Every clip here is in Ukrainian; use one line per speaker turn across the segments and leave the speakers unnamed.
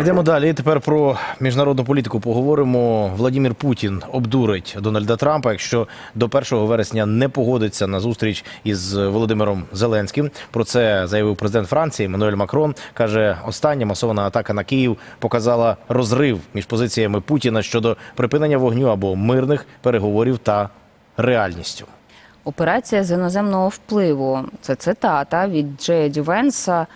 Йдемо далі. Тепер про міжнародну політику поговоримо. Владимир Путін обдурить Дональда Трампа, якщо до 1 вересня не погодиться на зустріч із Володимиром Зеленським. Про це заявив президент Франції Еммануель Макрон. каже, остання масована атака на Київ показала розрив між позиціями Путіна щодо припинення вогню або мирних переговорів та реальністю.
Операція з іноземного впливу. Це цитата від Джея Дювенса.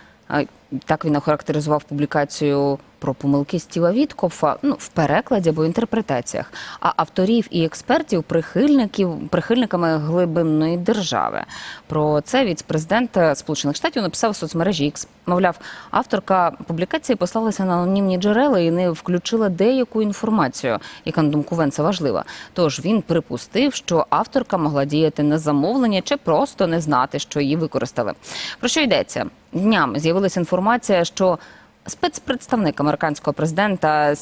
Так він охарактеризував публікацію про помилки Стіва Віткофа ну, в перекладі або інтерпретаціях. А авторів і експертів прихильників прихильниками глибинної держави. Про це віць-президент Сполучених Штатів написав у соцмережі X. Мовляв, авторка публікації послалася на анонімні джерела і не включила деяку інформацію, яка на думку Венса важлива. Тож він припустив, що авторка могла діяти на замовлення чи просто не знати, що її використали. Про що йдеться? Днями з'явилася інформація, що спецпредставник американського президента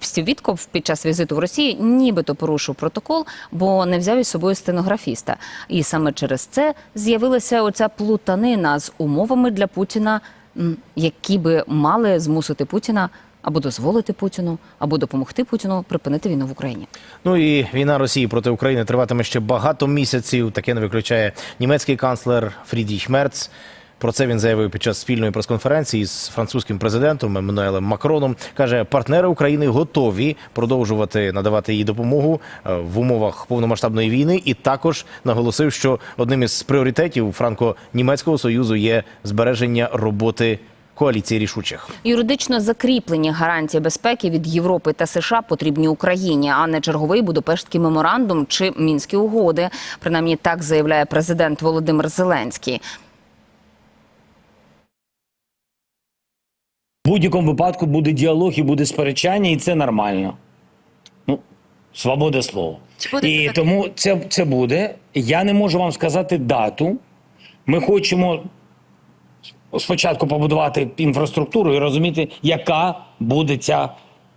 Стів Вітков під час візиту в Росії нібито порушив протокол, бо не взяв із собою стенографіста. І саме через це з'явилася оця плутанина з умовами для Путіна, які би мали змусити Путіна або дозволити Путіну, або допомогти Путіну припинити війну в Україні.
Ну і війна Росії проти України триватиме ще багато місяців. Таке не виключає німецький канцлер Фрідріх Мерц. Про це він заявив під час спільної прес-конференції з французьким президентом Еммануелем Макроном. каже, партнери України готові продовжувати надавати їй допомогу е, в умовах повномасштабної війни, і також наголосив, що одним із пріоритетів франко-німецького союзу є збереження роботи коаліції рішучих.
Юридично закріплені гарантії безпеки від Європи та США потрібні Україні, а не черговий Будапештський меморандум чи мінські угоди. Принаймні так заявляє президент Володимир Зеленський.
В будь-якому випадку буде діалог і буде сперечання, і це нормально. Ну, свобода слова. І тому це, це буде. Я не можу вам сказати дату. Ми хочемо спочатку побудувати інфраструктуру і розуміти, яка буде ця,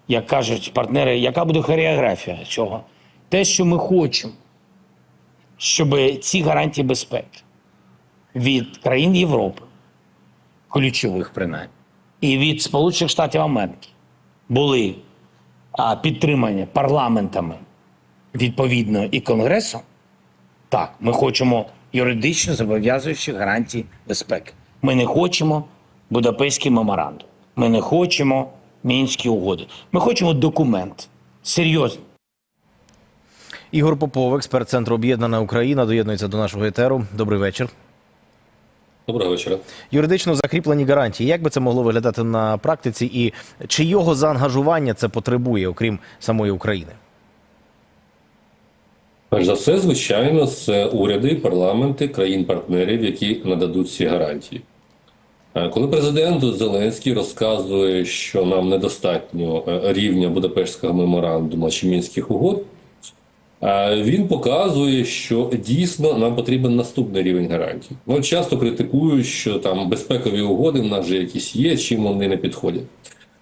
як кажуть партнери, яка буде хореографія цього. Те, що ми хочемо, щоб ці гарантії безпеки від країн Європи, ключових принаймні, і від Сполучених Штатів Америки були підтримані парламентами відповідно і Конгресом, так, ми хочемо юридично зобов'язуючі гарантії безпеки. Ми не хочемо Будапештський меморандум. Ми не хочемо Мінські угоди. Ми хочемо документ серйозний.
Ігор Попов, експерт центру Об'єднана Україна, доєднується до нашого етеру. Добрий вечір.
Доброго вечора.
Юридично закріплені гарантії. Як би це могло виглядати на практиці, і чи його заангажування це потребує, окрім самої України?
Перш за все, звичайно, це уряди, парламенти країн-партнерів, які нададуть ці гарантії. Е, Коли президент Зеленський розказує, що нам недостатньо е, рівня Будапештського меморандуму чи мінських угод, він показує, що дійсно нам потрібен наступний рівень гарантій. Ну, часто критикують, що там безпекові угоди в нас вже якісь є, чим вони не підходять.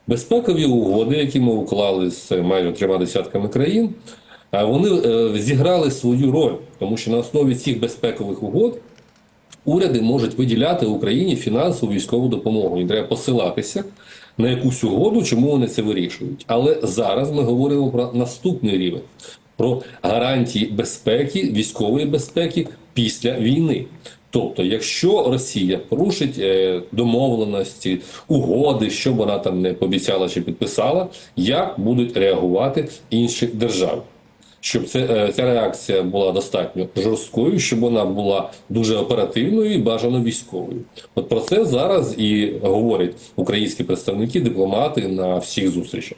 Безпекові угоди, які ми уклали з майже трьома десятками країн, вони е, зіграли свою роль, тому що на основі цих безпекових угод уряди можуть виділяти Україні фінансову військову допомогу. І треба посилатися на якусь угоду, чому вони це вирішують. Але зараз ми говоримо про наступний рівень. Про гарантії безпеки, військової безпеки після війни. Тобто, якщо Росія порушить е, домовленості, угоди, що вона там не пообіцяла чи підписала, як будуть реагувати інші держави? Щоб це, е, ця реакція була достатньо жорсткою, щоб вона була дуже оперативною і бажано військовою. От про це зараз і говорять українські представники, дипломати на всіх зустрічах.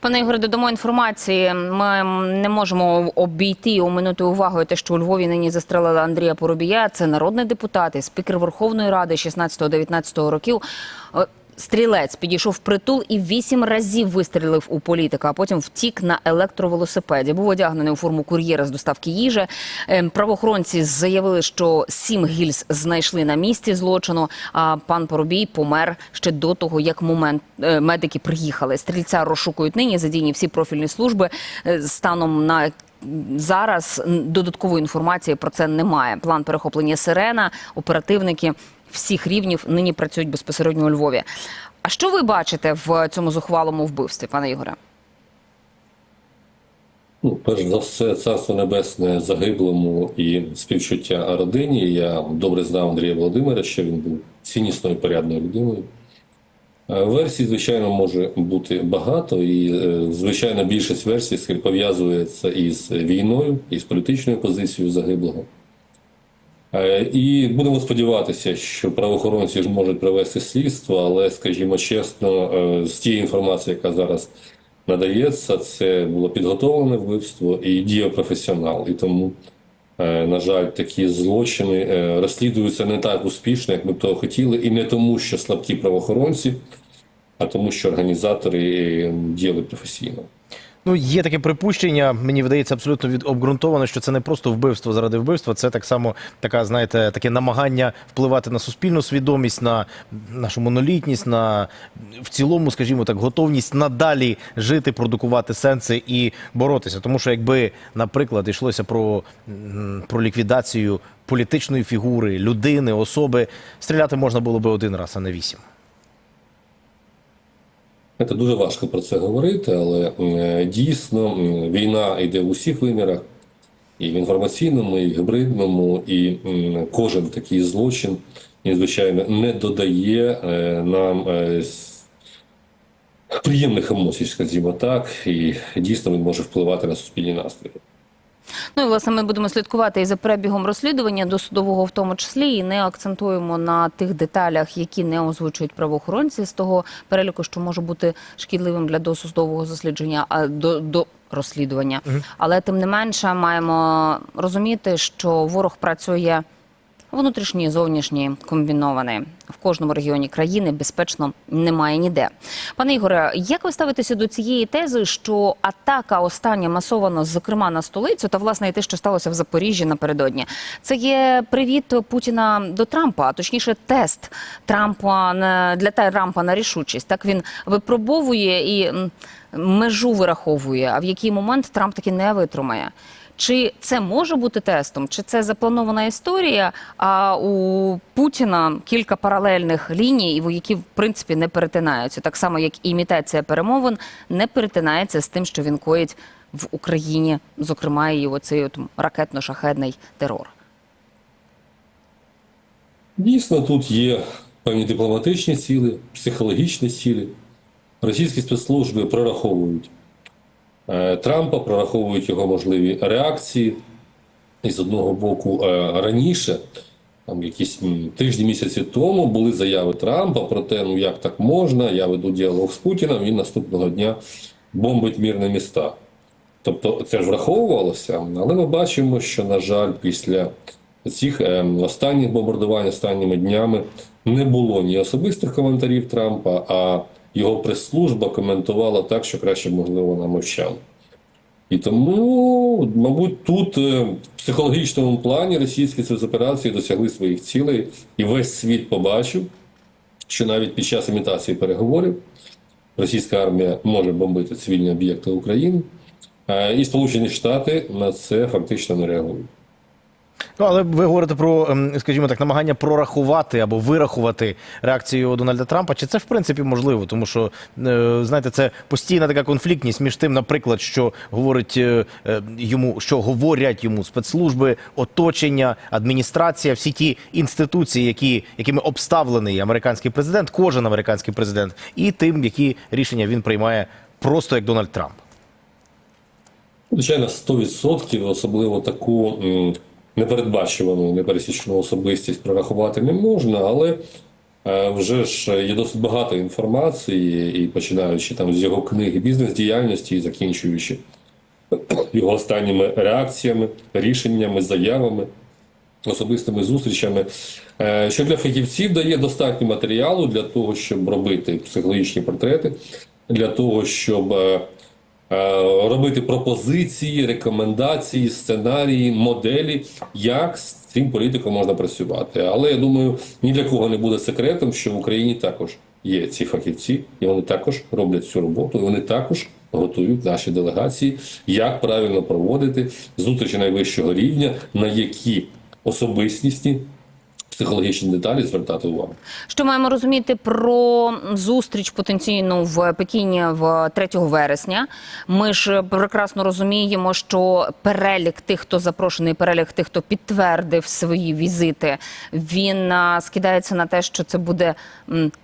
Пане Ігоре, додамо інформації. Ми не можемо обійти і оминути увагою те, що у Львові нині застрелили Андрія Поробія. Це народний депутат і спікер Верховної Ради 16-19 років. Стрілець підійшов в притул і вісім разів вистрілив у політика, а потім втік на електровелосипеді. Був одягнений у форму кур'єра з доставки їжі. Ем, Правоохоронці заявили, що сім гільз знайшли на місці злочину. А пан Поробій помер ще до того, як момент е, медики приїхали. Стрільця розшукують нині. Задійні всі профільні служби Е, станом на зараз додаткової інформації про це немає. План перехоплення сирена, оперативники всіх рівнів нині працюють безпосередньо у Львові. А що ви бачите в цьому зухвалому вбивстві, пане Ігоре?
Ну, перш за все, царство небесне загиблому і співчуття родині. Я добре знав Андрія Володимировича, він був ціннісною порядною людиною. Е, Версій, звичайно, може бути багато, і, е, звичайно, більшість версій пов'язується із війною, із політичною позицією загиблого. Е, І будемо сподіватися, що правоохоронці ж можуть провести слідство, але, скажімо чесно, з тієї інформації, яка зараз надається, це було підготовлене вбивство і діяв професіонал. І тому, на жаль, такі злочини е, розслідуються не так успішно, як ми б того хотіли, і не тому, що слабкі правоохоронці, а тому, що організатори е, діяли професійно.
Ну, є таке припущення, мені видається абсолютно від обґрунтовано, що це не просто вбивство заради вбивства, це так само така, знаєте, таке намагання впливати на суспільну свідомість, на нашу монолітність, на в цілому, скажімо так, готовність надалі жити, продукувати сенси і боротися. Тому що якби, наприклад, йшлося про, про ліквідацію політичної фігури, людини, особи, стріляти можна було би один раз, а не вісім.
Це дуже важко про це говорити, але дійсно війна йде в усіх вимірах, і в інформаційному, і в гібридному, і кожен такий злочин, він, звичайно, не додає е, нам е, приємних емоцій, скажімо так, і дійсно він може впливати на суспільні настрої.
Ну і власне ми будемо слідкувати і за перебігом розслідування досудового, в тому числі, і не акцентуємо на тих деталях, які не озвучують правоохоронці з того переліку, що може бути шкідливим для досудового заслідження. а до, до розслідування. Але тим не менше маємо розуміти, що ворог працює. Внутрішній і зовнішній комбінований в кожному регіоні країни безпечно немає ніде. Пане Ігоре, як ви ставитеся до цієї тези, що атака остання масовано, зокрема на столицю, та власне і те, що сталося в Запоріжжі напередодні, це є привіт Путіна до Трампа, а точніше, тест Трампа на для Трампа на рішучість. Так він випробовує і межу вираховує. А в який момент Трамп таки не витримає. Чи це може бути тестом, чи це запланована історія? А у Путіна кілька паралельних ліній, які в принципі не перетинаються, так само як імітація перемовин не перетинається з тим, що він коїть в Україні, зокрема, і оцей от ракетно-шахедний терор.
Дійсно, тут є певні дипломатичні цілі, психологічні цілі. Російські спецслужби прораховують е, Трампа, прораховують його можливі реакції. І з одного боку, е, раніше, там якісь тижні місяці тому, були заяви Трампа про те, ну як так можна, я веду діалог з Путіним, він наступного дня бомбить мирні міста. Тобто це ж враховувалося, але ми бачимо, що, на жаль, після цих е, останніх бомбардувань останніми днями не було ні особистих коментарів Трампа, а його прес-служба коментувала так, що краще можливо вона мовчала. І тому, мабуть, тут е, в психологічному плані російські спецоперації досягли своїх цілей, і весь світ побачив, що навіть під час імітації переговорів російська армія може бомбити цивільні об'єкти України, е, і Сполучені Штати на це фактично не реагують.
Ну, але ви говорите про, ем, скажімо так, намагання прорахувати або вирахувати реакцію Дональда Трампа. Чи це в принципі можливо? Тому що е, знаєте, це постійна така конфліктність між тим, наприклад, що говорить е, е, йому, що говорять йому спецслужби, оточення, адміністрація, всі ті інституції, які якими обставлений американський президент, кожен американський президент, і тим, які рішення він приймає просто як Дональд Трамп.
Звичайно, 100%, особливо таку непередбачувану, непересічну особистість прорахувати не можна, але е, вже ж є досить багато інформації, і починаючи там з його книги бізнес-діяльності і закінчуючи його останніми реакціями, рішеннями, заявами, особистими зустрічами, е, що для фахівців дає достатньо матеріалу для того, щоб робити психологічні портрети, для того, щоб е, робити пропозиції, рекомендації, сценарії, моделі, як з цим політиком можна працювати. Але я думаю, ні для кого не буде секретом, що в Україні також є ці фахівці, і вони також роблять цю роботу, і вони також готують наші делегації, як правильно проводити зустрічі найвищого рівня, на які особистісні психологічні деталі звертати увагу.
Що маємо розуміти про зустріч потенційну в Пекіні в 3 вересня? Ми ж прекрасно розуміємо, що перелік тих, хто запрошений, перелік тих, хто підтвердив свої візити, він скидається на те, що це буде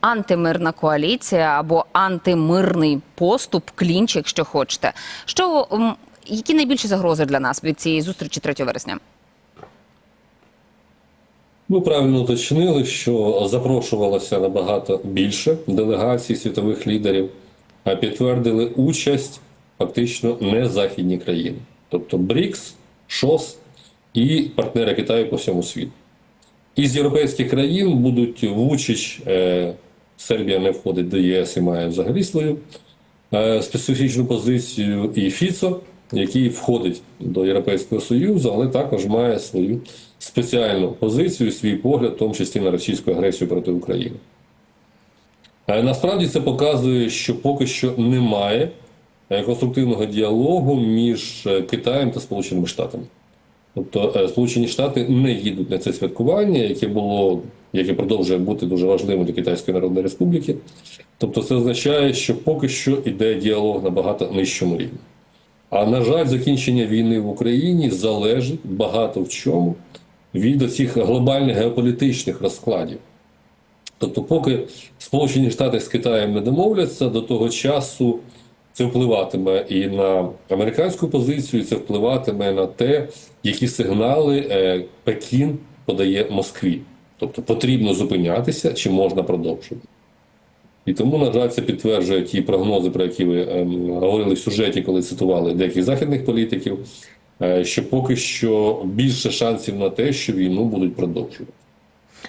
антимирна коаліція або антимирний поступ, клінч, якщо хочете. Що які найбільші загрози для нас від цієї зустрічі 3 вересня?
Ви правильно уточнили, що запрошувалося набагато більше делегацій світових лідерів, а підтвердили участь фактично не західні країни, тобто БРІКС, ШОС і партнери Китаю по всьому світу. Із європейських країн будуть Вучич, е, Сербія не входить до ЄС і має взагалі свою е, специфічну позицію, і Фіцо, який входить до Європейського Союзу, але також має свою спеціальну позицію, свій погляд, в тому числі на російську агресію проти України. Е, Насправді це показує, що поки що немає е, конструктивного діалогу між е, Китаєм та Сполученими Штатами. Тобто Сполучені Штати не їдуть на це святкування, яке було, яке продовжує бути дуже важливим для Китайської Народної Республіки. Тобто, це означає, що поки що йде діалог на багато нижчому рівні. А на жаль, закінчення війни в Україні залежить багато в чому від цих глобальних геополітичних розкладів. Тобто, поки Сполучені Штати з Китаєм не домовляться, до того часу це впливатиме і на американську позицію, і це впливатиме на те, які сигнали е, Пекін подає Москві. Тобто потрібно зупинятися чи можна продовжувати. І тому, на жаль, це підтверджує ті прогнози, про які ви ем, говорили в сюжеті, коли цитували деяких західних політиків, що поки що більше шансів на те, що війну будуть продовжувати.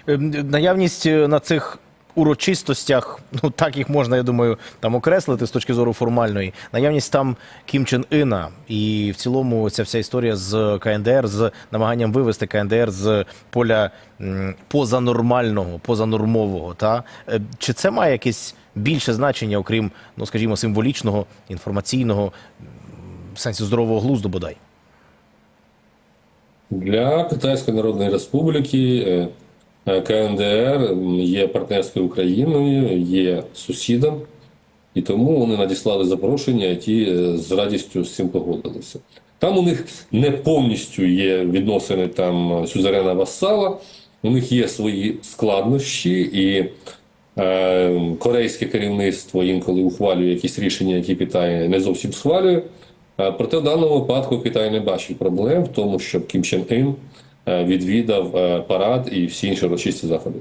Е, Наявність е, на цих урочистостях, ну так їх можна, я думаю, там окреслити з точки зору формальної. Наявність там Кім Чен Іна і в цілому ця вся історія з КНДР, з намаганням вивести КНДР з поля позанормального, позанормового. Та Е, чи це має якесь більше значення, окрім, ну скажімо, символічного, інформаційного, в сенсі здорового глузду бодай?
Для Китайської Народної Республіки е, е, КНДР є партнерською Україною, є сусідом, і тому вони надіслали запрошення, які е, з радістю з цим погодилися. Там у них не повністю є відносини там сюзерена васала, у них є свої складнощі, і е, корейське керівництво інколи ухвалює якісь рішення, які Китай не зовсім схвалює. Е, Проте в даному випадку Китай не бачить проблем в тому, щоб Кім Чен Ін е, відвідав е, парад і всі інші урочисті заходи.